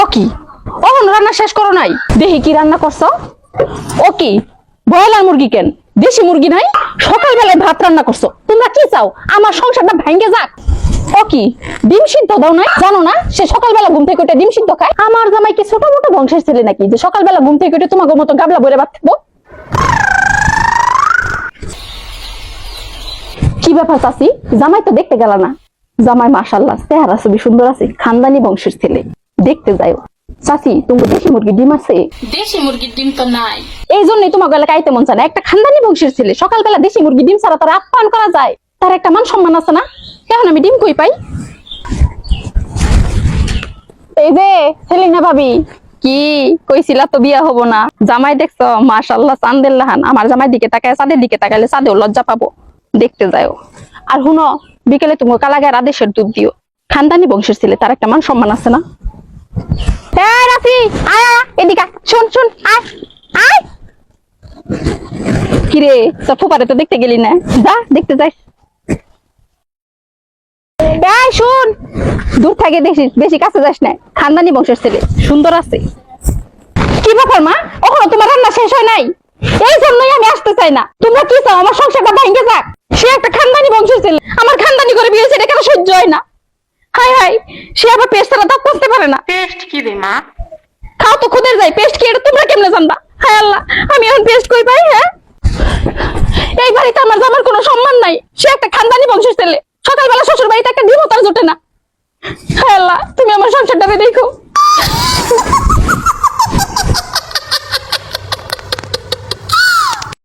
ও কি? অহন রান্না শেষ করো নাই? দেখি কি রান্না করছ। ও কি? ব্রয়লার মুরগি কেন? দেশি মুরগি নাই? সকালবেলায় ভাত রান্না করছ। তোমরা কি চাও? আমার সংসারটা ভাঙ্গে যাক। ও কি? ডিম সিদ্ধ দাও না জানো না? সে সকালবেলা ঘুম থেকে উঠে ডিম সিদ্ধ খায়? আমার জামাই কি ছোট মোটো বংশের ছেলে নাকি? যে সকালবেলা ঘুম থেকে উঠে তোমাকে মতো গাবলা বলে ভাত খাব? কি ব্যাপার চাচি? জামাই তো দেখতে গেল না। জামাই মাশাল্লাহ, চেহারা ছবি সুন্দর আছে। খানদানি বংশের ছেলে। দেখতে যাও চাচি তুমি দেশি মুরগি ডিম আছে? দেশি মুরগির ডিম তো নাই। এই জন্যই তোমাকে এলাকা আইতে মন চায় না। একটা খানদানি বংশের ছেলে সকালবেলা দেশি মুরগি ডিম ছাড়া তার আপ্যায়ন করা যায়। তার একটা মান সম্মান আছে না? এখন আমি ডিম কই পাই? এই যে সেলিনা ভাবি। কি? কইছিলা তো বিয়া হব না। জামাই দেখছ মাশাল্লাহ চান্দের লাহান। আমার জামাই দিকে তাকায় চাঁদের দিকে তাকাইলে চাঁদেও লজ্জা পাবো। দেখতে যাও আর শুনো বিকেলে তুমি কালাগায় আদেশের দুধ দিও। খানদানি বংশের ছেলে তার একটা মান সম্মান আছে না? এই রাফি আয় আয়, এদিকে আয়। শোন শোন আয় আয়। কিরে তোর ফুপারে তো দেখতে গেলি না। যা দেখতে যাই। এই শুন দূর বেশি কাছে যাস না। খানদানি বংশের ছেলে সুন্দর আছে। কি ব্যাপার মা? ওখানে তোমার রান্না শেষ হয় নাই? এই জন্যই আমি আসতে চাই না। তোমরা কি চাও? আমার সংসারটা ভেঙে যাক। সে একটা খানদানি বংশের ছেলে আমার খানদানি করে বিয়ে হয়েছে এটা কেন সহ্য হয় না হাই হাই। সে আবার পেস্ট ছাড়া দাঁত করতে পারে না। পেস্ট কি রে মা? খাও তো খুদের যাই। পেস্ট কি এটা তোমরা কেমনে জানবা? হায় আল্লাহ আমি এখন পেস্ট কই পাই হ্যাঁ? এই বাড়িতে আমার জামার কোনো সম্মান নাই। সে একটা খানদানি বংশের ছেলে। সকালবেলা শ্বশুর বাড়িতে একটা ডিমও তার জোটে না।